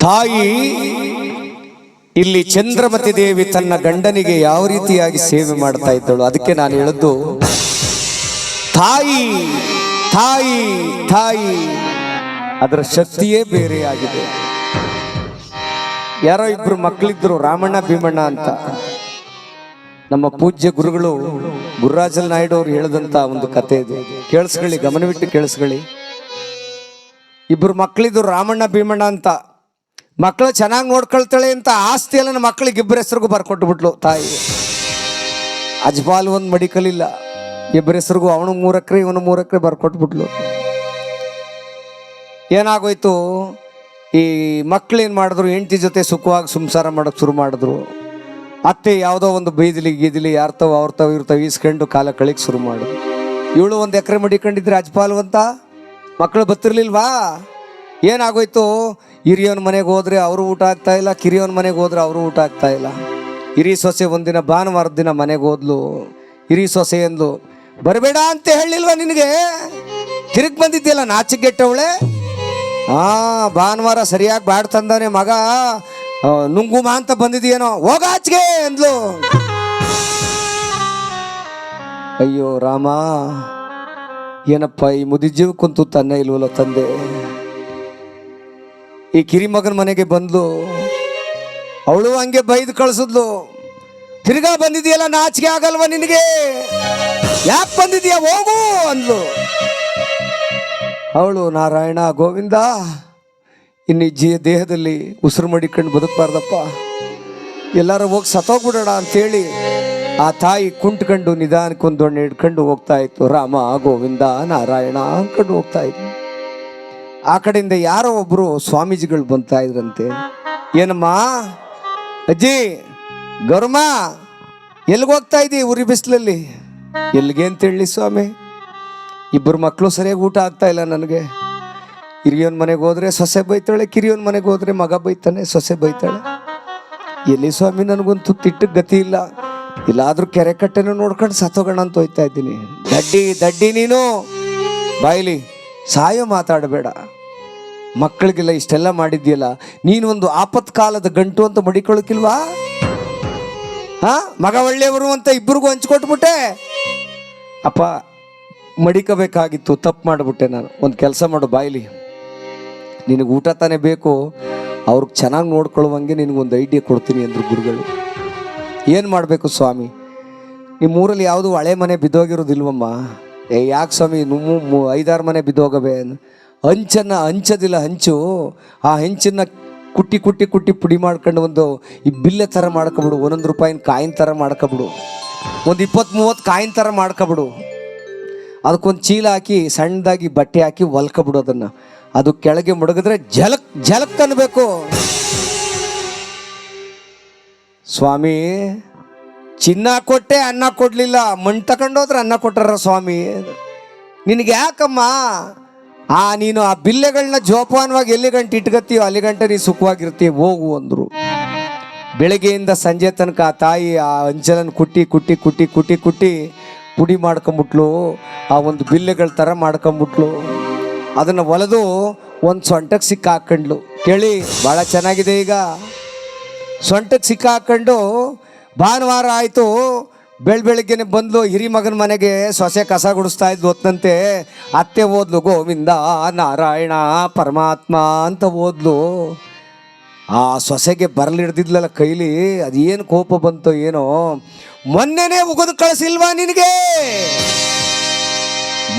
ತಾಯಿ, ಇಲ್ಲಿ ಚಂದ್ರಮತಿ ದೇವಿ ತನ್ನ ಗಂಡನಿಗೆ ಯಾವ ರೀತಿಯಾಗಿ ಸೇವೆ ಮಾಡ್ತಾ ಇದ್ದಳು? ಅದಕ್ಕೆ ನಾನು ಹೇಳದ್ದು ತಾಯಿ ತಾಯಿ ತಾಯಿ, ಅದರ ಶಕ್ತಿಯೇ ಬೇರೆಯಾಗಿದೆ ಯಾರೋ ಇಬ್ರು ಮಕ್ಕಳಿದ್ರು ರಾಮಣ್ಣ, ಭೀಮಣ್ಣ ಅಂತ. ನಮ್ಮ ಪೂಜ್ಯ ಗುರುಗಳು ಗುರುರಾಜಲ್ ನಾಯ್ಡು ಅವ್ರು ಹೇಳಿದಂತ ಒಂದು ಕತೆ ಇದೆ. ಕೇಳಿಸ್ಕೊಳ್ಳಿ, ಗಮನವಿಟ್ಟು ಕೇಳಿಸ್ಕೊಳ್ಳಿ. ಇಬ್ರು ಮಕ್ಕಳಿದ್ರು ರಾಮಣ್ಣ, ಭೀಮಣ್ಣ ಅಂತ. ಮಕ್ಕಳು ಚೆನ್ನಾಗಿ ನೋಡ್ಕೊಳ್ತಾಳೆ ಅಂತ ಆಸ್ತಿ ಎಲ್ಲ ಮಕ್ಕಳಿಗೆ ಇಬ್ಬರ ಹೆಸರಿಗೂ ಬರ್ಕೊಟ್ಬಿಟ್ಲು ತಾಯಿ. ಅಜ್ಬಾಲ್ ಒಂದು ಮಡಿಕಲಿಲ್ಲ ಇಬ್ಬರ ಹೆಸರಿಗೂ ಅವನು ಮೂರು ಇವನು ಮೂರು ಬರ್ಕೊಟ್ಬಿಟ್ಲು. ಏನಾಗೋಯ್ತು? ಈ ಮಕ್ಳು ಏನು ಮಾಡಿದ್ರು? ಹೆಂಡತಿ ಜೊತೆ ಸುಖವಾಗಿ ಸಂಸಾರ ಮಾಡೋಕೆ ಶುರು ಮಾಡಿದ್ರು. ಅತ್ತೆ ಯಾವುದೋ ಒಂದು ಬೈದಿಲಿ ಗೀದಿಲಿ ಯಾರ್ತವ ಅವ್ರತವ ಇರ್ತವ ಈಸ್ಕೊಂಡು ಕಾಲ ಕಳಿಕ್ ಶುರು ಮಾಡಿದ್ರು. ಇವಳು ಒಂದು ಎಕರೆ ಮಡಿಕೊಂಡಿದ್ರೆ ಅಜ್ಪಾಲು ಅಂತ? ಮಕ್ಕಳು ಬತ್ತಿರ್ಲಿಲ್ವಾ ಏನಾಗೋಯ್ತು? ಹಿರಿಯವನ ಮನೆಗೆ ಹೋದ್ರೆ ಅವರು ಊಟ ಆಗ್ತಾ ಇಲ್ಲ ಕಿರಿಯವನ ಮನೆಗೆ ಹೋದ್ರೆ ಅವರು ಊಟ ಆಗ್ತಾ ಇಲ್ಲ. ಹಿರಿ ಸೊಸೆ ಒಂದಿನ ಭಾನುವಾರದ ದಿನ ಮನೆಗೆ ಹೋದ್ಲು. ಹಿರಿ ಸೊಸೆ ಎಂದ್ಲು, ಬರಬೇಡ ಅಂತ ಹೇಳಿಲ್ವ ನಿನಗೆ? ತಿರುಗಿ ಬಂದಿದ್ದೀಯಲ್ಲ ನಾಚಿಗೆಟ್ಟವಳೆ ಆ ಭಾನುವಾರ ಸರಿಯಾಗಿ ಬಾಡ್ ತಂದಾನೆ ಮಗ. ನುಂಗುಮ ಅಂತ ಬಂದಿದ್ಯೇನೋ, ಹೋಗ ಆಚೆಗೆ ಅಂದ್ಲು ಅಯ್ಯೋ ರಾಮ, ಏನಪ್ಪ ಈ ಮುದಿ ಜೀವ ಕುಂತು ತನ್ನ ಇಲ್ವಲ್ಲ ತಂದೆ? ಈ ಕಿರಿ ಮಗನ ಮನೆಗೆ ಬಂದ್ಲು. ಅವಳು ಹಂಗೆ ಬೈದು ಕಳಿಸಿದ್ಲು. ತಿರ್ಗಾ ಬಂದಿದೆಯಲ್ಲ, ನಾಚಿಕೆ ಆಗಲ್ವ ನಿನಗೆ? ಯಾಕೆ ಬಂದಿದೀಯ, ಹೋಗು, ಅಂದ್ಲು. ಅವಳು, ನಾರಾಯಣ, ಗೋವಿಂದ, ಇನ್ನು ಜೀ ದೇಹದಲ್ಲಿ ಉಸಿರು ಮಡಿಕೊಂಡು ಬದುಕಬಾರ್ದಪ್ಪ. ಎಲ್ಲರೂ ಹೋಗಿ ಸತ್ತೋಗ್ಬಿಡೋಣ ಅಂತೇಳಿ ಆ ತಾಯಿ ಕುಂಟ್ಕೊಂಡು ನಿಧಾನಕ್ಕೊಂದು ಹಣ್ಣು ದೊಣ್ಣೆ ಹಿಡ್ಕೊಂಡು ಹೋಗ್ತಾ ಇತ್ತು. ರಾಮ, ಗೋವಿಂದ, ನಾರಾಯಣ ಅಂದ್ಕೊಂಡು ಹೋಗ್ತಾ ಇತ್ತು ಆ ಕಡೆಯಿಂದ ಯಾರೋ ಒಬ್ಬರು ಸ್ವಾಮೀಜಿಗಳು ಬಂತಾ ಇದ್ರಂತೆ. ಏನಮ್ಮ? ಅಜ್ಜಿ, ಗೌರಮ್ಮ, ಎಲ್ಲಿಗೆ ಹೋಗ್ತಾ ಇದ್ದೀ ಉರಿ ಬಿಸಿಲಲ್ಲಿ? ಎಲ್ಲಿಗೆ ಅಂತ ಹೇಳಿ ಸ್ವಾಮಿ? ಇಬ್ಬರು ಮಕ್ಕಳು ಸರಿಯಾಗಿ ಊಟ ಆಗ್ತಾ ಇಲ್ಲ ನನಗೆ. ಹಿರಿಯೋನ್ ಮನೆಗೆ ಹೋದ್ರೆ ಸೊಸೆ ಬೈತಾಳೆ, ಕಿರಿಯೋನ್ ಮನೆಗೆ ಹೋದ್ರೆ ಮಗ ಬೈತಾನೆ, ಸೊಸೆ ಬೈತಾಳೆ. ಎಲ್ಲಿ ಸ್ವಾಮಿ, ನನಗಂತೂ ತಿಟ್ಟಕ್ಕೆ ಗತಿ ಇಲ್ಲ. ಇಲ್ಲಾದ್ರೂ ಕೆರೆ ಕಟ್ಟೆನೂ ನೋಡ್ಕೊಂಡು ಸತ್ತೋಗೋಣ ಅಂತ ಹೋಯ್ತಾ ಇದ್ದೀನಿ. ದಡ್ಡಿ ದಡ್ಡಿ ನೀನು. ಬಾಯ್ಲಿ, ಸಾಯೋ ಮಾತಾಡಬೇಡ. ಮಕ್ಕಳಿಗೆಲ್ಲ ಇಷ್ಟೆಲ್ಲ ಮಾಡಿದ್ಯಲ್ಲ ನೀನು ಒಂದು ಆಪತ್ಕಾಲದ ಗಂಟು ಅಂತ ಮಡಿಕೊಳ್ಳಕ್ಕಿಲ್ವಾ ಹಾ? ಮಗ ಒಳ್ಳೆಯವರು ಅಂತ ಇಬ್ಬರಿಗೂ ಹಂಚ್ಕೊಟ್ಬಿಟ್ಟೆ. ಅಪ್ಪ, ಮಡಿಕಬೇಕಾಗಿತ್ತು, ತಪ್ಪು ಮಾಡಿಬಿಟ್ಟೆ ನಾನು. ಒಂದು ಕೆಲಸ ಮಾಡು, ಬಾಯ್ಲಿ. ನಿನಗೆ ಊಟ ತಾನೇ ಬೇಕು. ಅವ್ರಿಗೆ ಚೆನ್ನಾಗಿ ನೋಡ್ಕೊಳ್ಳುವಂಗೆ ನಿನಗೊಂದು ಐಡಿಯಾ ಕೊಡ್ತೀನಿ ಅಂದರು ಗುರುಗಳು. ಏನು ಮಾಡಬೇಕು ಸ್ವಾಮಿ? ನಿಮ್ಮ ಊರಲ್ಲಿ ಯಾವುದು ಹಳೆ ಮನೆ ಬಿದ್ದೋಗಿರೋದಿಲ್ವಮ್ಮ? ಏ, ಯಾಕೆ ಸ್ವಾಮಿ? ನಿಮ್ಮ ಐದಾರು ಮನೆ ಬಿದ್ದೋಗವೆ ಹಂಚನ್ನು ಹಂಚೋದಿಲ್ಲ ಹಂಚು ಆ ಹೆಂಚನ್ನು ಕುಟ್ಟಿ ಕುಟ್ಟಿ ಕುಟ್ಟಿ ಪುಡಿ ಮಾಡ್ಕೊಂಡು ಒಂದು ಈ ಬಿಲ್ಲೆ ಥರ ಮಾಡ್ಕೊಬಿಡು, ಒಂದೊಂದು ರೂಪಾಯಿನ ಕಾಯಿನ ಥರ ಮಾಡ್ಕೊಬಿಡು. ಒಂದು ಇಪ್ಪತ್ತು ಮೂವತ್ತು ಕಾಯಿನ ಥರ ಮಾಡ್ಕೊಬಿಡು. ಅದಕ್ಕೊಂದು ಚೀಲ ಹಾಕಿ, ಸಣ್ಣದಾಗಿ ಬಟ್ಟೆ ಹಾಕಿ ಹೊಲ್ಕೊಬಿಡು ಅದನ್ನು. ಅದು ಕೆಳಗೆ ಮುಡುಗಿದ್ರೆ ಜಲಕ್ ಜಲಕ್ ಅನ್ಬೇಕು. ಸ್ವಾಮಿ, ಚಿನ್ನ ಕೊಟ್ಟೆ ಅನ್ನ ಕೊಡಲಿಲ್ಲ ಮಣ್ಣು ತಗೊಂಡೋದ್ರೆ ಅನ್ನ ಕೊಟ್ಟಾರ ಸ್ವಾಮಿ. ನಿನಗೆ ಯಾಕಮ್ಮ? ಆ, ನೀನು ಆ ಬಿಲ್ಲೆಗಳನ್ನ ಜೋಪಾನವಾಗಿ ಎಲ್ಲಿ ಗಂಟೆ ಇಟ್ಕತ್ತೀವೋ ಅಲ್ಲಿ ಗಂಟೆ ನೀನು ಸುಖವಾಗಿರ್ತೀಯ ಹೋಗು ಅಂದರು. ಬೆಳಗ್ಗೆಯಿಂದ ಸಂಜೆ ತನಕ ಆ ತಾಯಿ ಆ ಅಂಚಲನ್ನು ಕುಟ್ಟಿ ಕುಟ್ಟಿ ಕುಟ್ಟಿ ಕುಟ್ಟಿ ಕುಟ್ಟಿ ಪುಡಿ ಮಾಡ್ಕೊಂಬಿಟ್ಲು, ಆ ಒಂದು ಬಿಲ್ಲೆಗಳ ಥರ ಮಾಡ್ಕೊಂಬಿಟ್ಲು. ಅದನ್ನು ಒಲೆದು ಒಂದು ಸೊಂಟಕ್ಕೆ ಸಿಕ್ಕ ಹಾಕೊಂಡ್ಲು. ಕೇಳಿ ಭಾಳ ಚೆನ್ನಾಗಿದೆ ಈಗ. ಸೊಂಟಕ್ಕೆ ಸಿಕ್ಕ ಹಾಕೊಂಡು ಭಾನುವಾರ ಆಯಿತು ಬೆಳ್ ಬೆಳಗ್ಗೆನೆ ಬಂದು ಹಿರಿ ಮಗನ ಮನೆಗೆ ಸೊಸೆ ಕಸ ಗುಡಿಸ್ತಾ ಇದ್ದು ಹೊತ್ತಂತೆ ಅತ್ತೆ ಓದ್ಲು, ಗೋವಿಂದ, ನಾರಾಯಣ, ಪರಮಾತ್ಮ ಅಂತ ಓದ್ಲು. ಆ ಸೊಸೆಗೆ ಬರಲಿಡ್ದಿದ್ಲಲ್ಲ ಕೈಲಿ, ಅದೇನು ಕೋಪ ಬಂತು ಏನೋ. ಮೊನ್ನೆನೇ ಉಗಿದು ಕಳಿಸಿಲ್ವಾ ನಿನಗೆ?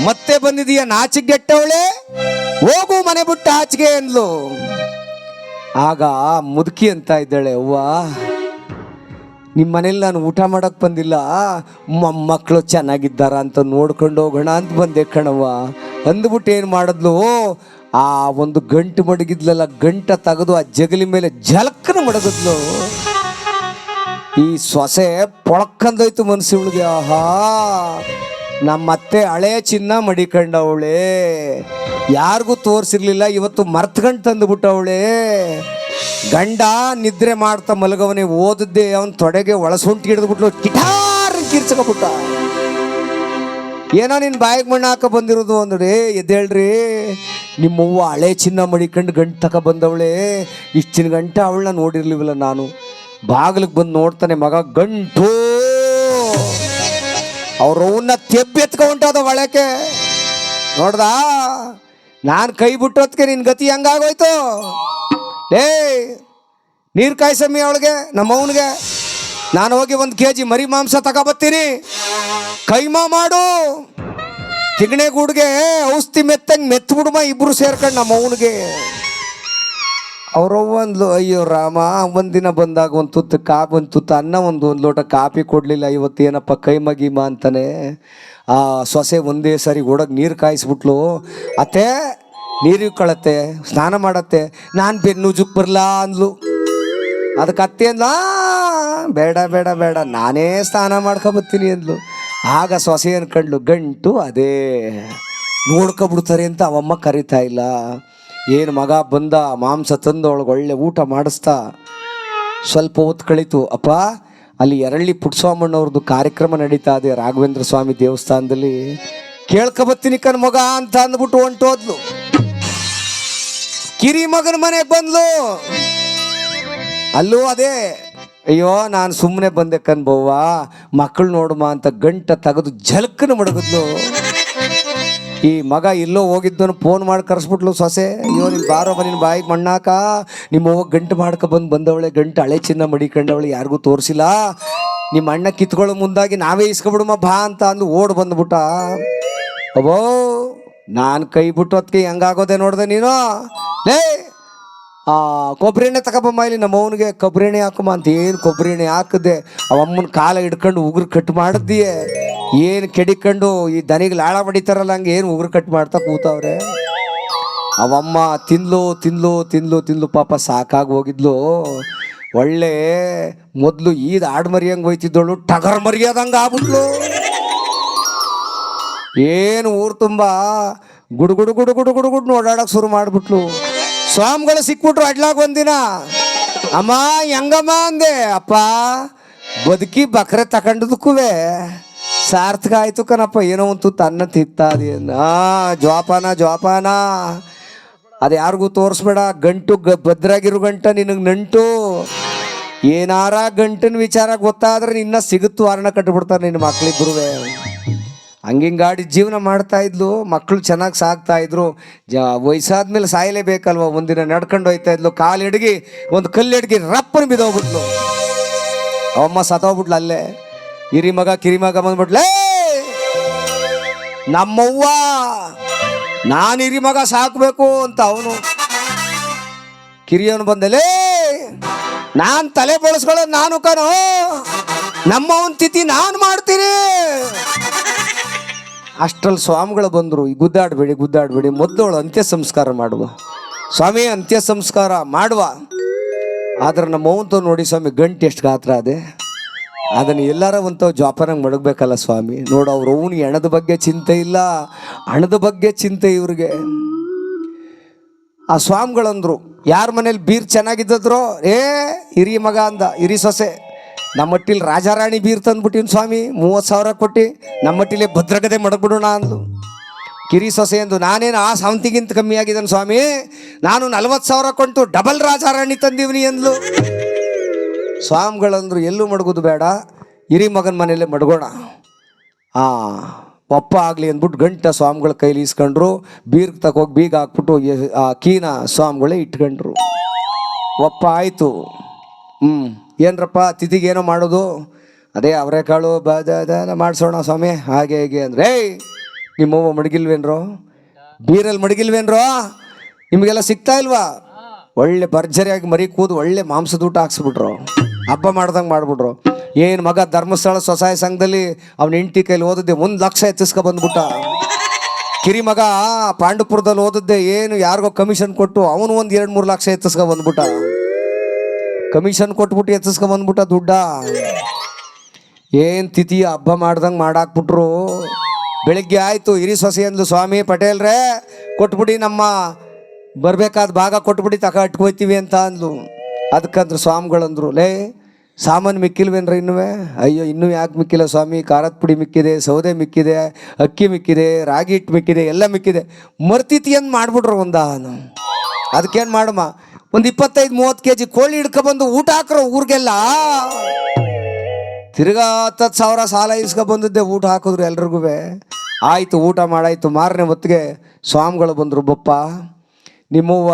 ಮತ್ತೆ ಬಂದಿದೀಯ ನಾಚಿಗೆಟ್ಟವಳೆ ಹೋಗು ಮನೆ ಬಿಟ್ಟು ಆಚೆಗೆ ಅಂದ್ಲು. ಆಗ ಮುದುಕಿ ಅಂತ ಇದ್ದಾಳೆ, ಅವ್ವ. ನಿಮ್ಮ ಮನೇಲಿ ನಾನು ಊಟ ಮಾಡೋಕ್ಕೆ ಬಂದಿಲ್ಲ. ಮೊಮ್ಮಕ್ಕಳು ಚೆನ್ನಾಗಿದ್ದಾರ ಅಂತ ನೋಡ್ಕೊಂಡು ಹೋಗೋಣ ಅಂತ ಬಂದೆ ಕಣವ್ವ. ಅಂದ್ಬಿಟ್ಟು ಏನು ಮಾಡಿದ್ಲು? ಆ ಒಂದು ಗಂಟು ಮಡಗಿದ್ಲಲ್ಲ, ಗಂಟ ತೆಗೆದು ಆ ಜಗಲಿ ಮೇಲೆ ಜಲಕ್ಕನ ಮಡಗಿದ್ಲು. ಈ ಸೊಸೆ ಪೊಳಕ್ಕಂದೋಯ್ತು ಮನಸ್ಸುಗಳಿಗೆ ಆಹಾ, ನಮ್ಮತ್ತೆ ಹಳೆ ಚಿನ್ನ ಮಡಿಕೊಂಡವಳೆ. ಯಾರಿಗೂ ತೋರಿಸಿರ್ಲಿಲ್ಲ, ಇವತ್ತು ಮರ್ತ್ಕಂಡು ತಂದುಬಿಟ್ಟವಳೆ. ಗಂಡ ನಿದ್ರೆ ಮಾಡ್ತಾ ಮಲಗವನೇ ಓದದ್ದೆ ಅವನ ತೊಡೆಗೆ ಒಳಸುಂಟಿ ಹಿಡಿದ್ಬಿಟ್ಲು. ಕಿಟಾರ್ ಕಿರ್ಚಕೊಬಿಟ್ಟ ಏನೋ ನಿನ್ನ ಬಾಯಿಗೆ ಮಣ್ಣು ಹಾಕ ಬಂದಿರೋದು ಅಂದ್ರೆ ಎದ್ದೇಳ್ರಿ ನಿಮ್ಮವ್ವ ಹಳೆ ಚಿನ್ನ ಮಡಿಕೊಂಡು ಗಂಟು ತಕ ಬಂದವಳೆ. ಇಷ್ಟಿನ ಗಂಟ ಅವಳನ್ನ ನೋಡಿರ್ಲಿವಲ್ಲ ನಾನು. ಬಾಗಿಲಿಗೆ ಬಂದು ನೋಡ್ತಾನೆ ಮಗ ಗಂಟು. ಅವ್ರವನ್ನ ತೆಬ್ಬೆತ್ಕ ಹೊಂಟದ ಒಳಕ್ಕೆ. ನೋಡ್ದಾ? ನಾನು ಕೈ ಬಿಟ್ಟೋದ್ಕೆ ನಿನ್ನ ಗತಿ ಹಂಗಾಗೋಯ್ತು. ಲೇ, ನೀರು ಕಾಯಿಸಮ್ಮಿ ಅವಳಿಗೆ ನಮ್ಮ ಅವನಿಗೆ ನಾನು ಹೋಗಿ ಒಂದು ಕೆ ಜಿ ಮರಿ ಮಾಂಸ ತಗೊಬತ್ತೀನಿ. ಕೈಮಾ ಮಾಡು. ತಿಗಣೆ ಗೂಡ್ಗೆ ಔಷಧಿ ಮೆತ್ತಂಗೆ ಮೆತ್ತ ಬಿಡುಮ ಇಬ್ರು ಸೇರ್ಕೊಂಡು ನಮ್ಮ ಅವನಿಗೆ ಅವ್ರವ್ವ ಅಂದ್ಲು ಅಯ್ಯೋ ರಾಮ ಒಂದಿನ ಬಂದಾಗ ಒಂದು ತುತ್ತು ಕಾಪಿ ಒಂದು ತುತ್ತು ಅನ್ನ, ಒಂದು ಒಂದು ಲೋಟ ಕಾಪಿ ಕೊಡಲಿಲ್ಲ ಇವತ್ತೇನಪ್ಪ ಕೈಮ ಗೀಮ ಅಂತಾನೆ. ಆ ಸೊಸೆ ಒಂದೇ ಸರಿ ಓಡೋಗಿ ನೀರು ಕಾಯಿಸ್ಬಿಟ್ಲು. ಅತ್ತೆ ನೀರು ಕಳತ್ತೆ ಸ್ನಾನ ಮಾಡತ್ತೆ, ನಾನು ಬೆನ್ನುಜುಕ್ ಬರಲಾ ಅಂದ್ಲು. ಅದಕ್ಕೆ ಅತ್ತೆ ಅಂದ್ಲ ಬೇಡ ಬೇಡ ಬೇಡ, ನಾನೇ ಸ್ನಾನ ಮಾಡ್ಕೊಬತ್ತೀನಿ ಅಂದ್ಲು. ಆಗ ಸೊಸೆ ಅನ್ಕಂಡ್ಲು, ಗಂಟು ಅದೇ, ನೋಡ್ಕೊಬಿಡ್ತಾರೆ ಅಂತ ಅವಮ್ಮ ಕರಿತಾ ಇಲ್ಲ. ಏನು ಮಗ ಬಂದ, ಮಾಂಸ ತಂದೊಳಗೆ ಒಳ್ಳೆ ಊಟ ಮಾಡಿಸ್ತಾ, ಸ್ವಲ್ಪ ಹೊತ್ತು ಕಳೀತು. ಅಪ್ಪ, ಅಲ್ಲಿ ಎರಳ್ಳಿ ಪುಟ್ಸ್ವಾಮಣ್ಣವ್ರದ್ದು ಕಾರ್ಯಕ್ರಮ ನಡೀತಾ ಇದೆ, ರಾಘವೇಂದ್ರ ಸ್ವಾಮಿ ದೇವಸ್ಥಾನದಲ್ಲಿ. ಕೇಳ್ಕೊಬತ್ತೀನಿ ಕನ್ ಮಗ ಅಂತ ಅಂದ್ಬಿಟ್ಟು ಹೊಂಟೋದ್ಲು. ಕಿರಿ ಮಗನ ಮನೆಗೆ ಬಂದ್ಲು. ಅಲ್ಲೂ ಅದೇ, ಅಯ್ಯೋ, ನಾನು ಸುಮ್ಮನೆ ಬಂದೆ ಕನ್ಬವ್ವ ಮಕ್ಕಳು ನೋಡುಮ ಅಂತ ಗಂಟ ತೆಗೆದು ಜಲಕ್ಕನ ಮಡಗಿದ್ಲು. ಈ ಮಗ ಎಲ್ಲೋ ಹೋಗಿದ್ದನು ಫೋನ್ ಮಾಡಿ ಕರೆಸ್ಬಿಟ್ಲು ಸೊಸೆ. ಅಯ್ಯೋ, ನಿನ್ ಬಾರೋ ನಿನ್ನ ಬಾಯಿಗೆ ಮಣ್ಣಾಕ. ನಿಮ್ಮ ಹೋಗ ಗಂಟು ಮಾಡ್ಕೊ ಬಂದು ಬಂದವಳೆ, ಗಂಟು ಹಳೆ ಚಿನ್ನ ಮಡಿಕೊಂಡವಳೆ, ಯಾರಿಗೂ ತೋರಿಸಿಲ್ಲ. ನಿಮ್ಮ ಅಣ್ಣ ಕಿತ್ಕೊಳ್ಳೋ ಮುಂದಾಗಿ ನಾವೇ ಇಸ್ಕೊಬಿಡುಮ ಬಾ ಅಂತ ಅಂದು ಓಡ್ ಬಂದ್ಬಿಟ್ಟ. ಅಬ್ಬೋ ನಾನು ಕೈ ಬಿಟ್ಟು ಹೊತ್ತಿಗೆ ಹೆಂಗಾಗೋದೆ ನೋಡ್ದೆ ನೀನು? ಲೇ, ಆ ಕೊಬ್ಬರಿ ಎಣ್ಣೆ ತಗೊಬಮ್ಮ ಇಲ್ಲಿ ನಮ್ಮ ಅವನಿಗೆ ಕೊಬ್ಬರಿ ಎಣ್ಣೆ ಹಾಕಮ್ಮ ಅಂತ ಏನು ಕೊಬ್ಬರಿ ಎಣ್ಣೆ ಹಾಕಿದೆ ಅವಮ್ಮನ ಕಾಲ ಹಿಡ್ಕೊಂಡು ಉಗುರು ಕಟ್ ಮಾಡಿದ್ದೀಯೆ ಏನು ಕೆಡಿಕೊಂಡು ಈ ದನಿಗೆ ಲಾಳ ಬಡಿತಾರಲ್ಲ ಹಂಗೆ ಏನು ಉಗುರು ಕಟ್ ಮಾಡ್ತಾ ಕೂತವ್ರೆ? ಅವಮ್ಮ ತಿನ್ಲು ತಿನ್ಲು ತಿನ್ಲು ತಿನ್ಲು ಪಾಪ ಸಾಕಾಗಿ ಹೋಗಿದ್ಲು. ಒಳ್ಳೆ ಮೊದಲು ಈದ್ ಆಡ್ ಮರಿಯಂಗೆ ಹೋಯ್ತಿದ್ದಳು, ಟಗರ್ ಮರಿಯಾದಂಗೆ ಆಗ್ಬಿಟ್ಲು. ಏನು ಊರು ತುಂಬ ಗುಡು ಗುಡು ಗುಡು ಗುಡು ಗುಡು ಗುಡು ಓಡಾಡಕ್ಕೆ ಶುರು ಮಾಡಿಬಿಟ್ಲು. ಸ್ವಾಮಿಗಳು ಸಿಕ್ಬಿಟ್ರು ಅಡ್ಲಾಗ ಒಂದಿನ. ಅಮ್ಮ, ಹೆಂಗಮ್ಮ ಅಂದೆ, ಅಪ್ಪ, ಬದುಕಿ ಬಕ್ರೆ ತಗೊಂಡದಕ್ಕೂ ಸಾರ್ಥಕ ಆಯ್ತು ಕಣಪ್ಪ, ಏನೋ ಒಂದು ತುತ್ತು ಅನ್ನ ತಿತ್ತಾದೇನ ಜೋಪಾನ ಜೋಪಾನ. ಅದು ಯಾರಿಗೂ ತೋರಿಸ್ಬೇಡ. ಗಂಟು ಗ, ಭದ್ರಾಗಿರು ಗಂಟ ನಿನಗೆ ನಂಟು. ಏನಾರ ಗಂಟನ ವಿಚಾರ ಗೊತ್ತಾದ್ರೆ ನಿನ್ನ ಸಿಗುತ್ತು ವಾರಣ ಕಟ್ಟಿಬಿಡ್ತಾರೆ ನಿನ್ನ ಮಕ್ಳಿಬ್ರುವೆ ಹಂಗಿಂಗಾಡಿ ಜೀವನ ಮಾಡ್ತಾ ಇದ್ಲು ಮಕ್ಕಳು ಚೆನ್ನಾಗಿ ಸಾಕ್ತಾ ಇದ್ರು, ಜ ವಯಸ್ಸಾದ್ಮೇಲೆ ಸಾಯಲೇಬೇಕಲ್ವ ಒಂದಿನ ನಡ್ಕೊಂಡು ಹೋಯ್ತಾ ಇದ್ಲು ಕಾಲು ಎಡಗಿ ಒಂದು ಕಲ್ಲು ಎಡಗಿ ರಪ್ಪನ ಬಿದ್ದೋಗ್ಬಿಟ್ಲು. ಅವಮ್ಮ ಸತ್ತೋಗ್ಬಿಟ್ಲು ಅಲ್ಲೇ. ಹಿರಿ ಮಗ, ಕಿರಿ ಮಗ ಬಂದ್ಬಿಟ್ಲೇ ನಮ್ಮವ್ವ, ನಾನು ಹಿರಿ ಮಗ ಸಾಕ್ಬೇಕು ಅಂತ ಅವನು. ಕಿರಿಯವನು ಬಂದಲೇ ನಾನು ತಲೆ ಬಳಸ್ಕೊಳ್ಳೋದು ನಾನು ಕಣೋ ನಮ್ಮವನ್ ತಿಥಿ ನಾನು ಮಾಡ್ತೀನಿ. ಅಷ್ಟ್ರಲ್ಲಿ ಸ್ವಾಮಿಗಳು ಬಂದರು, ಈ ಗುದ್ದಾಡಬೇಡಿ ಗುದ್ದಾಡಬೇಡಿ ಮೊದಲು ಅಂತ್ಯ ಸಂಸ್ಕಾರ ಮಾಡುವ. ಸ್ವಾಮಿ ಅಂತ್ಯ ಸಂಸ್ಕಾರ ಮಾಡುವ. ಆದ್ರೆ ನಮ್ಮ ಮೌಂತ ನೋಡಿ, ಸ್ವಾಮಿ, ಗಂಟು ಎಷ್ಟು ಗಾತ್ರ ಅದೇ. ಅದನ್ನು ಎಲ್ಲರ ಒಂದು ಜೋಪಾನಾಗ ಮಡಗಬೇಕಲ್ಲ ಸ್ವಾಮಿ. ನೋಡು, ಅವ್ರು ಅವ್ನಿಗೆ ಹಣದ ಬಗ್ಗೆ ಚಿಂತೆ ಇಲ್ಲ, ಹಣದ ಬಗ್ಗೆ ಚಿಂತೆ ಇವ್ರಿಗೆ. ಆ ಸ್ವಾಮಿಗಳಂದ್ರು, ಯಾರ ಮನೇಲಿ ಬೀರ್ ಚೆನ್ನಾಗಿದ್ದದ್ರು? ಏ, ಹಿರಿ ಮಗ ಅಂದ, ಹಿರಿ ಸೊಸೆ. ನಮ್ಮಟ್ಟಿಲಿ ರಾಜಾರಾಣಿ ಬೀರ್ ತಂದ್ಬಿಟ್ಟಿನ ಸ್ವಾಮಿ, ಮೂವತ್ತು ಸಾವಿರ ಕೊಟ್ಟು ನಮ್ಮಟ್ಟಿಲೆ ಭದ್ರಗದೆ ಮಡಗ್ಬಿಡೋಣ ಅಂದ್ಲು. ಕಿರಿ ಸೊಸೆ ಎಂದು ನಾನೇನು ಆ ಸಾವಂತಿಗಿಂತ ಕಮ್ಮಿ ಸ್ವಾಮಿ? ನಾನು ನಲ್ವತ್ತು ಸಾವಿರ ಕೊಟ್ಟು ಡಬಲ್ ರಾಜಾರಾಣಿ ತಂದೀವ್ನಿ ಅಂದ್ಲು. ಸ್ವಾಮಿಗಳಂದ್ರು ಎಲ್ಲೂ ಮಡಗೋದು ಬೇಡ, ಹಿರಿ ಮಗನ ಮನೆಯಲ್ಲೇ ಮಡಗೋಣ. ಆ ಒಪ್ಪ ಆಗಲಿ ಅಂದ್ಬಿಟ್ಟು ಗಂಟ ಸ್ವಾಮಿಗಳ ಕೈಲಿ ಇಸ್ಕೊಂಡ್ರು ಬೀರ್ ತಗೋಗಿ ಬೀಗ ಹಾಕ್ಬಿಟ್ಟು ಆ ಕೀನ ಸ್ವಾಮಿಗಳೇ ಇಟ್ಕೊಂಡ್ರು. ಒಪ್ಪ ಆಯಿತು ಹ್ಞೂ ಏನ್ರಪ್ಪ ಅತಿಥಿಗೆ ಏನೋ ಮಾಡೋದು? ಅದೇ ಅವರೆಕಾಳು ಬದ ಮಾಡಿಸೋಣ ಸ್ವಾಮಿ. ಹಾಗೆ, ಹೇಗೆ ಅಂದ್ರೆ, ಏಯ್ ನಿಮ್ಮವ್ವ ಮಡಗಿಲ್ವೇನ್ರೋ? ಬೀರಲ್ಲಿ ಮಡಗಿಲ್ವೇನ್ರೋ? ನಿಮಗೆಲ್ಲ ಸಿಗ್ತಾ ಇಲ್ವಾ? ಒಳ್ಳೆ ಭರ್ಜರಿಯಾಗಿ ಮರಿ ಕೂದು ಒಳ್ಳೆ ಮಾಂಸದ ಊಟ ಹಾಕ್ಸ್ಬಿಟ್ರು. ಹಬ್ಬ ಮಾಡ್ದಂಗೆ ಮಾಡ್ಬಿಟ್ರು. ಏನು ಮಗ ಧರ್ಮಸ್ಥಳ ಸ್ವಸಹಾಯ ಸಂಘದಲ್ಲಿ ಅವ್ನ ಇಂಟಿ ಕೈಲಿ ಓದಿದ್ದೆ ಒಂದು ಲಕ್ಷ ಎತ್ತಿಸ್ಕೊ ಬಂದ್ಬಿಟ್ಟ. ಕಿರಿ ಮಗ ಪಾಂಡುಪುರದಲ್ಲಿ ಓದಿದ್ದೆ ಏನು ಯಾರಿಗೋ ಕಮಿಷನ್ ಕೊಟ್ಟು ಅವನು ಒಂದು ಎರಡು ಮೂರು ಲಕ್ಷ ಎತ್ತಿಸ್ಕೊ ಬಂದ್ಬಿಟ್ಟ. ಕಮಿಷನ್ ಕೊಟ್ಬಿಟ್ಟು ಎತ್ತಿಸ್ಕೊಂಬಂದ್ಬಿಟ್ಟ ದುಡ್ಡ? ಏನು ತಿಥಿ ಹಬ್ಬ ಮಾಡ್ದಂಗೆ ಮಾಡಾಕ್ಬಿಟ್ರು? ಬೆಳಿಗ್ಗೆ ಆಯಿತು, ಹಿರಿ ಸೊಸೆ ಅಂದ್ಲು, ಸ್ವಾಮಿ ಪಟೇಲ್ರೇ ಕೊಟ್ಬಿಡಿ ನಮ್ಮ ಬರಬೇಕಾದ ಭಾಗ ಕೊಟ್ಬಿಡಿ, ತಕ ಇಟ್ಕೋತೀವಿ ಅಂತ ಅಂದ್ಲು. ಅದಕ್ಕಂದ್ರು ಸ್ವಾಮಿಗಳಂದ್ರು, ಲೇ, ಸಾಮಾನು ಮಿಕ್ಕಿಲ್ವೇನ್ರ ಇನ್ನೂ ಅಯ್ಯೋ, ಇನ್ನೂ ಯಾಕೆ ಮಿಕ್ಕಿಲ್ಲ ಸ್ವಾಮಿ? ಖಾರದ ಪುಡಿ ಮಿಕ್ಕಿದೆ, ಸೌದೆ ಮಿಕ್ಕಿದೆ, ಅಕ್ಕಿ ಮಿಕ್ಕಿದೆ, ರಾಗಿ ಹಿಟ್ಟು ಮಿಕ್ಕಿದೆ, ಎಲ್ಲ ಮಿಕ್ಕಿದೆ. ಮರ್ತಿತಿ ಅಂತ ಮಾಡ್ಬಿಟ್ರು ಒಂದ ಅದಕ್ಕೇನು ಮಾಡಮ್ಮ ಒಂದು ಇಪ್ಪತ್ತೈದು, ಮೂವತ್ತು ಕೆ ಜಿ ಕೋಳಿ ಹಿಡ್ಕೊಬಂದು ಊಟ ಹಾಕ್ರೋ ಊರಿಗೆಲ್ಲ. ತಿರ್ಗಾ ಹತ್ತತ್ತು ಸಾವಿರ ಸಾಲ ಇಸ್ಕೊಬಂದಿದ್ದೆ ಊಟ ಹಾಕಿದ್ರು ಎಲ್ರಿಗೂ ಆಯಿತು, ಊಟ ಮಾಡಾಯಿತು. ಮಾರನೇ ಹೊತ್ತಿಗೆ ಸ್ವಾಮಿಗಳು ಬಂದರು, ಬಪ್ಪ, ನಿಮ್ಮವ್ವ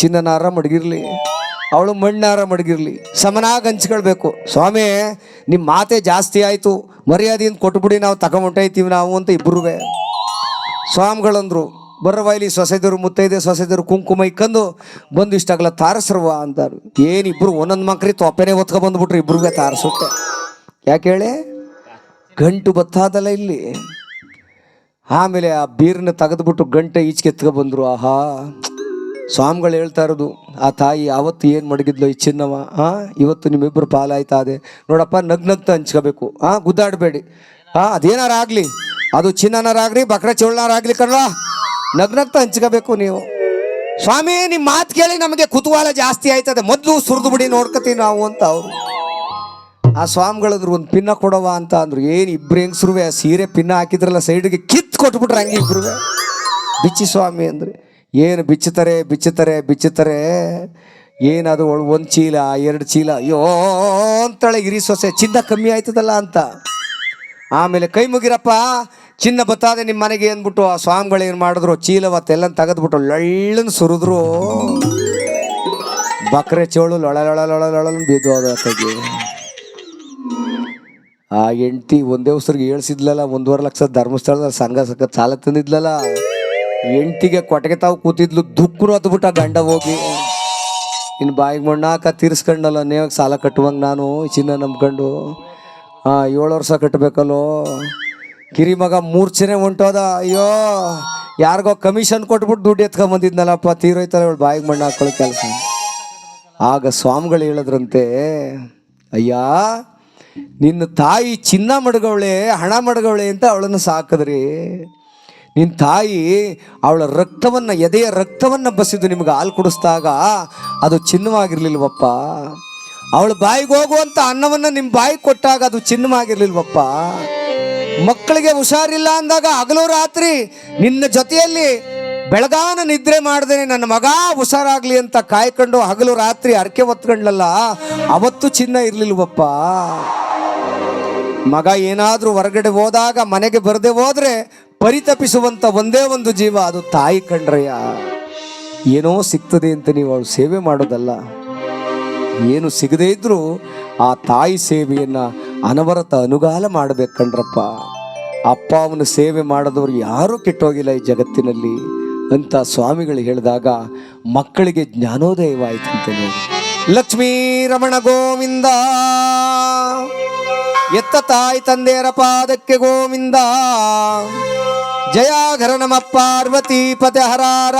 ಚಿನ್ನನಾರ ಮಡಗಿರ್ಲಿ ಅವಳು ಮಣ್ಣಾರ ಮಡಗಿರ್ಲಿ ಸಮನಾಗಿ ಹಂಚ್ಕೊಳ್ಬೇಕು. ಸ್ವಾಮಿ ನಿಮ್ಮ ಮಾತೆ ಜಾಸ್ತಿ ಆಯಿತು. ಮರ್ಯಾದೆಯಿಂದ ಕೊಟ್ಬಿಡಿ, ನಾವು ತಗೊಂಡೈತೀವಿ ನಾವು ಅಂತ ಇಬ್ಬರೂ ಸ್ವಾಮಿಗಳಂದ್ರು ಬರ್ರವ ಇಲ್ಲಿ ಸೊಸೆದರು ಮುತ್ತೈದೆ ಸೊಸೆದರು ಕುಂಕುಮ ಇಕ್ಕಂದು ಬಂದು ಇಷ್ಟಾಗಲ ತಾರಸ್ರವ ಅಂತಾರು. ಏನಿಬ್ರು ಒಂದೊಂದು ಮಕ್ರಿ ತೊಪ್ಪೆನೆ ಒತ್ಕೊ ಬಂದ್ಬಿಟ್ರು ಇಬ್ರಿಗೆ ತಾರಸುತ್ತೆ. ಯಾಕೆ ಹೇಳಿ? ಗಂಟು ಬತ್ತಾದಲ್ಲ ಇಲ್ಲಿ. ಆಮೇಲೆ ಆ ಬೀರನ್ನ ತೆಗೆದ್ಬಿಟ್ಟು ಗಂಟೆ ಈಚೆಗೆ ಎತ್ಕೊ ಬಂದರು. ಆಹಾ. ಸ್ವಾಮಿಗಳು ಹೇಳ್ತಾ ಇರೋದು, ಆ ತಾಯಿ ಆವತ್ತು ಏನು ಮಡಗಿದ್ಲು ಈ ಚಿನ್ನವ ಹಾಂ ಇವತ್ತು ನಿಮ್ಮಿಬ್ಬರು ಪಾಲಾಯ್ತಾ ಅದೇ ನೋಡಪ್ಪ ನಗ್ನಗ್ತ ಹಂಚ್ಕೋಬೇಕು. ಹಾಂ ಗುದ್ದಾಡಬೇಡಿ. ಹಾಂ ಅದೇನಾರು ಆಗಲಿ. ಅದು ಚಿನ್ನನಾರಾಗಲಿ ಬಕ್ರ ಚೌಳನಾರಾಗಲಿ ಕಣ್ವ. ನಗ್ನಗ್ತ ಹಂಚ್ಕೋಬೇಕು ನೀವು. ಸ್ವಾಮಿ ನಿಮ್ಮ ಮಾತು ಕೇಳಿ ನಮಗೆ ಕುತೂಹಲ ಜಾಸ್ತಿ ಆಯ್ತದೆ. ಮೊದಲು ಸುರಿದು ಬಿಡಿ, ನೋಡ್ಕೊತೀವಿ ನಾವು ಅಂತ ಅವರು. ಆ ಸ್ವಾಮಿಗಳದ್ರು ಒಂದು ಪಿನ್ನ ಕೊಡವ ಅಂತ ಅಂದ್ರು. ಏನು ಇಬ್ರು ಹೆಂಗಸ್ರುವೆ? ಆ ಸೀರೆ ಪಿನ್ನ ಹಾಕಿದ್ರಲ್ಲ, ಸೈಡ್ಗೆ ಕಿತ್ ಕೊಟ್ಬಿಟ್ರೆ ಹಂಗೆ ಇಬ್ರು ಬಿಚ್ಚಿ ಸ್ವಾಮಿ ಅಂದ್ರೆ, ಏನು ಬಿಚ್ಚುತ್ತಾರೆ ಬಿಚ್ಚುತ್ತಾರೆ ಬಿಚ್ಚುತ್ತಾರೆ. ಏನದು ಒಂದು ಚೀಲ ಎರಡು ಚೀಲ, ಅಯ್ಯೋ ಅಂತಳೆ ಇರಿ ಸೊಸೆ, ಚಿನ್ನ ಕಮ್ಮಿ ಆಯ್ತದಲ್ಲ ಅಂತ. ಆಮೇಲೆ ಕೈ ಮುಗಿರಪ್ಪ ಚಿನ್ನ ಬತ್ತಾದೆ ನಿಮ್ಮ ಮನೆಗೆ ಅಂದ್ಬಿಟ್ಟು ಆ ಸ್ವಾಮಿಗಳು ಏನು ಮಾಡಿದ್ರು? ಚೀಲವತ್ತೆಲ್ಲ ತೆಗೆದ್ಬಿಟ್ಟು ಲಳ್ಳನ್ ಸುರಿದ್ರು. ಬಕ್ರೆ ಚೋಳು ಲೊಳ ಲೊಳ ಲೊಳ ಲೊಳ ಬಿದ್ದು ಅದಕ್ಕೆ ಆ ಹೆಂಡ್ತಿ ಒಂದೇ ಉಸಿರಿಗೆ ಏಳ್ಸಿದ್ಲಲ್ಲ, ಒಂದೂವರೆ ಲಕ್ಷ ಧರ್ಮಸ್ಥಳದ ಸಂಘ ಸಕ್ಕ ಸಾಲ ತಂದಿದ್ಲಲ್ಲ. ಹೆಂಡ್ತಿಗೆ ಕೊಟ್ಟಿಗೆ ತಾವು ಕೂತಿದ್ಲು ದುಃಖರು ಹತ್ಬಿಟ್ಟ ಗಂಡ ಹೋಗಿ. ಇನ್ನು ಬಾಯಿಗೆ ಮಣ್ಣಾಕ ತೀರಿಸ್ಕೊಂಡಲ್ಲ ನೇವಾಗ ಸಾಲ ಕಟ್ಟುವಂಗೆ ನಾನು, ಚಿನ್ನ ನಂಬ್ಕೊಂಡು. ಹಾಂ ಏಳು ವರ್ಷ ಕಟ್ಟಬೇಕಲ್ಲೋ ಕಿರಿ ಮಗ ಮೂರ್ಛನೆ ಹೊಂಟೋದ ಅಯ್ಯೋ, ಯಾರಿಗೋ ಕಮಿಷನ್ ಕೊಟ್ಬಿಟ್ಟು ದುಡ್ಡು ಎತ್ಕೊಂಬಂದಿದ್ನಲ್ಲಪ್ಪ ತೀರೋಯ್ತಾರೆ ಇವಳು ಬಾಯಿಗೆ ಮಣ್ಣು ಹಾಕೊಳ್ಳೋ ಕೆಲಸ. ಆಗ ಸ್ವಾಮಿಗಳು ಹೇಳಿದ್ರಂತೆ, ಅಯ್ಯ, ನಿನ್ನ ತಾಯಿ ಚಿನ್ನ ಮಡಗವಳೆ, ಹಣ ಮಡಗವಳೆ ಅಂತ ಅವಳನ್ನು ಸಾಕಿದ್ರಿ. ನಿನ್ನ ತಾಯಿ ಅವಳ ರಕ್ತವನ್ನು, ಎದೆಯ ರಕ್ತವನ್ನು ಬಸಿದು ನಿಮ್ಗೆ ಹಾಲು ಕುಡಿಸ್ದಾಗ ಅದು ಚಿನ್ನವಾಗಿರ್ಲಿಲ್ವಪ್ಪ. ಅವಳ ಬಾಯಿಗೆ ಹೋಗುವಂಥ ಅನ್ನವನ್ನು ನಿಮ್ಮ ಬಾಯಿಗೆ ಕೊಟ್ಟಾಗ ಅದು ಚಿನ್ನವಾಗಿರ್ಲಿಲ್ವಪ್ಪ. ಮಕ್ಕಳಿಗೆ ಹುಷಾರಿಲ್ಲ ಅಂದಾಗ ಹಗಲು ರಾತ್ರಿ ನಿನ್ನ ಜೊತೆಯಲ್ಲಿ ಬೆಳಗಾನ ನಿದ್ರೆ ಮಾಡ್ದೇನೆ, ನನ್ನ ಮಗ ಹುಷಾರಾಗ್ಲಿ ಅಂತ ಕಾಯ್ಕೊಂಡು ಹಗಲು ರಾತ್ರಿ ಅರ್ಕೆ ಹೊತ್ಕೊಂಡ್ಲಲ್ಲ, ಅವತ್ತು ಚಿನ್ನ ಇರ್ಲಿಲ್ವಪ್ಪ. ಮಗ ಏನಾದರೂ ಹೊರಗಡೆ ಹೋದಾಗ, ಮನೆಗೆ ಬರದೆ ಹೋದ್ರೆ ಪರಿತಪಿಸುವಂತ ಒಂದೇ ಒಂದು ಜೀವ, ಅದು ತಾಯಿ ಕಂಡ್ರಯ್ಯ. ಏನೋ ಸಿಗ್ತದೆ ಅಂತ ನೀವು ಅವಳು ಸೇವೆ ಮಾಡೋದಲ್ಲ. ಏನು ಸಿಗದೇ ಇದ್ರೂ ಆ ತಾಯಿ ಸೇವೆಯನ್ನ ಅನವರತ ಅನುಗಾಲ ಮಾಡ್ಬೇಕು ಕಣ್ರಪ್ಪ ಅಪ್ಪ ಅವನ ಸೇವೆ ಮಾಡಿದವರು ಯಾರೂ ಕೆಟ್ಟೋಗಿಲ್ಲ ಈ ಜಗತ್ತಿನಲ್ಲಿ. ಅಂತ ಸ್ವಾಮಿಗಳು ಹೇಳಿದಾಗ ಮಕ್ಕಳಿಗೆ ಜ್ಞಾನೋದಯವಾಯಿತಂತೆ ನೋಡಿ. ಲಕ್ಷ್ಮೀ ರಮಣ ಗೋವಿಂದ, ಎತ್ತ ತಾಯಿ ತಂದೆಯರ ಪಾದಕ್ಕೆ ಗೋವಿಂದ ಜಯಾಘರ ನಮ್ಮ ಪಾರ್ವತಿ ಪತೆ ಹರಾರ